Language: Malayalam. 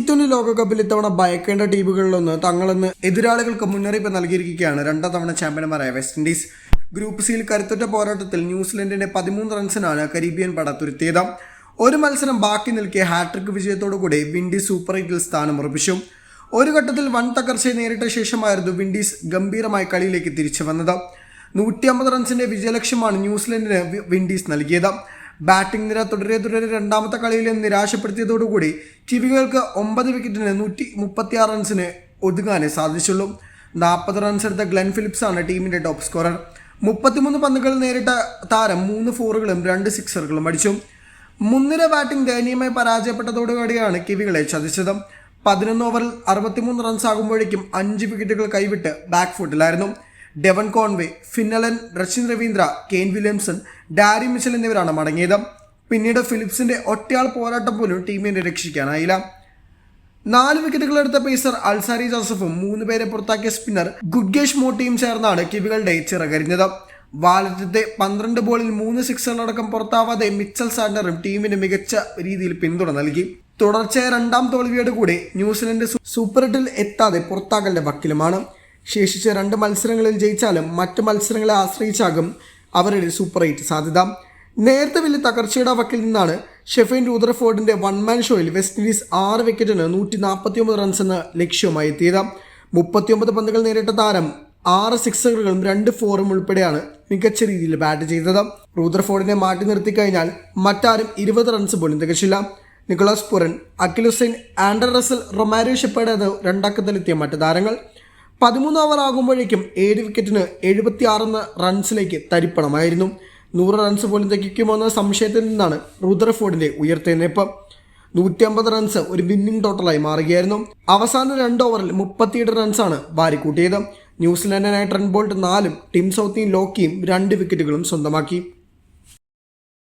ട്വന്റി ലോകകപ്പിൽ ഇത്തവണ ഭയക്കേണ്ട ടീമുകളിലൊന്ന് തങ്ങളെന്ന് എതിരാളികൾക്ക് മുന്നറിയിപ്പ് നൽകിയിരിക്കുകയാണ്. രണ്ടാം തവണ ചാമ്പ്യന്മാരായ വെസ്റ്റ് ഇൻഡീസ് ഗ്രൂപ്പ് സിയിൽ കരുത്തുറ്റ പോരാട്ടത്തിൽ ന്യൂസിലൻഡിന്റെ പതിമൂന്ന് റൺസിനാണ് കരീബിയൻ പട തുരുത്തിയത് ഒരു മത്സരം ബാക്കി നിൽക്കിയ ഹാട്രിക് വിജയത്തോടുകൂടി വിൻഡീസ് സൂപ്പർ എയ്റ്റിൽ സ്ഥാനം ഉറപ്പിച്ചു. ഒരു ഘട്ടത്തിൽ വൻ തകർച്ചയെ നേരിട്ട ശേഷമായിരുന്നു വിൻഡീസ് ഗംഭീരമായ കളിയിലേക്ക് തിരിച്ചു വന്നത്. നൂറ്റി അമ്പത് റൺസിന്റെ വിജയലക്ഷ്യമാണ് ന്യൂസിലൻഡിന് വിൻഡീസ് നൽകിയത്. ബാറ്റിംഗ് നിര തുടരെ തുടരെ രണ്ടാമത്തെ കളിയിലും നിരാശപ്പെടുത്തിയതോടുകൂടി കിവികൾക്ക് ഒമ്പത് വിക്കറ്റിന് നൂറ്റി മുപ്പത്തിയാറ് റൺസിന് ഒതുങ്ങാനേ സാധിച്ചുള്ളൂ. നാൽപ്പത് റൺസ് എടുത്ത ഗ്ലെൻ ഫിലിപ്സ് ആണ് ടീമിന്റെ ടോപ്പ് സ്കോറർ. മുപ്പത്തിമൂന്ന് പന്തുകൾ നേരിട്ട താരം മൂന്ന് ഫോറുകളും രണ്ട് സിക്സറുകളും അടിച്ചു. മുൻനിര ബാറ്റിംഗ് ദയനീയമായി പരാജയപ്പെട്ടതോടുകൂടിയാണ് കിവികളെ ചതിച്ചത്. പതിനൊന്ന് ഓവറിൽ അറുപത്തിമൂന്ന് റൺസ് ആകുമ്പോഴേക്കും അഞ്ച് വിക്കറ്റുകൾ കൈവിട്ട് back ഫുട്ടിലായിരുന്നു Devon Conway Finn Allen Rachin Ravindra Kane Williamson Daryl Mitchell എന്നിവരാണ് മടങ്ങിയത്. പിന്നീട് ഫിലിപ്സിന്റെ ഒറ്റയാൾ പോരാട്ടം പോലും ടീമിനെ രക്ഷിക്കാനായില്ല. നാല് വിക്കറ്റുകളെടുത്ത പേസർ അൽസാരി ജോസഫും മൂന്ന് പേരെ പുറത്താക്കിയ സ്പിന്നർ ഗുഡ്ഗേഷ് മോട്ടിയും ചേർന്നാണ് കിവികളുടെ ചിറകരിഞ്ഞത്. വാലറ്റത്തെ പന്ത്രണ്ട് ബോളിൽ മൂന്ന് സിക്സുകളടക്കം പുറത്താവാതെ മിച്ചൽ സാൻഡറും ടീമിന് മികച്ച രീതിയിൽ പിന്തുണ നൽകി. തുടർച്ചയായ രണ്ടാം തോൽവിയോട് കൂടി ന്യൂസിലൻഡ് സൂപ്പർ എട്ടിൽ എത്താതെ പുറത്താകലിന്റെ വക്കിലുമാണ്. ശേഷിച്ച രണ്ട് മത്സരങ്ങളിൽ ജയിച്ചാലും മറ്റ് മത്സരങ്ങളെ ആശ്രയിച്ചാകും അവരുടെ സൂപ്പർ എയ്റ്റ് സാധ്യത. നേരത്തെ വലിയ തകർച്ചയുടെ വക്കിൽ നിന്നാണ് ഷെഫീൻ റൂദർഫോർഡിന്റെ വൺ മാൻ ഷോയിൽ വെസ്റ്റ് ഇൻഡീസ് ആറ് വിക്കറ്റിന് നൂറ്റി നാൽപ്പത്തി ഒമ്പത് റൺസ് എന്ന ലക്ഷ്യവുമായി എത്തിയത്. മുപ്പത്തിയൊമ്പത് പന്തുകൾ നേരിട്ട താരം ആറ് സിക്സറുകളും രണ്ട് ഫോറും ഉൾപ്പെടെയാണ് മികച്ച രീതിയിൽ ബാറ്റ് ചെയ്തത്. റൂദർഫോർഡിനെ മാറ്റി നിർത്തി കഴിഞ്ഞാൽ മറ്റാരും ഇരുപത് റൺസ് പോലും തികച്ചില്ല. Nicholas Pooran Akeal Andre Russell Romario Shepherd എന്ന രണ്ടക്കത്തിലെത്തിയ മറ്റ് താരങ്ങൾ. പതിമൂന്ന് ഓവർ ആകുമ്പോഴേക്കും ഏഴ് വിക്കറ്റിന് എഴുപത്തി ആറെന്ന റൺസിലേക്ക് തരിപ്പണമായിരുന്നു. നൂറ് റൺസ് പോലും തെക്കിക്കുമോ എന്ന സംശയത്തിൽ നിന്നാണ് റുദർഫോർഡിന്റെ ഉയർത്തെഴുന്നേപ്പ് നൂറ്റി അമ്പത് റൺസ് ഒരു വിന്നിംഗ് ടോട്ടലായി മാറുകയായിരുന്നു. അവസാന രണ്ട് ഓവറിൽ മുപ്പത്തിയെട്ട് റൺസാണ് വാരിക്കൂട്ടിയത്. ന്യൂസിലാൻഡിനായി ട്രെൻ ബോൾട്ട് നാലും ടിം സൗത്തിയും ലോക്കിയും രണ്ട് വിക്കറ്റുകളും സ്വന്തമാക്കി.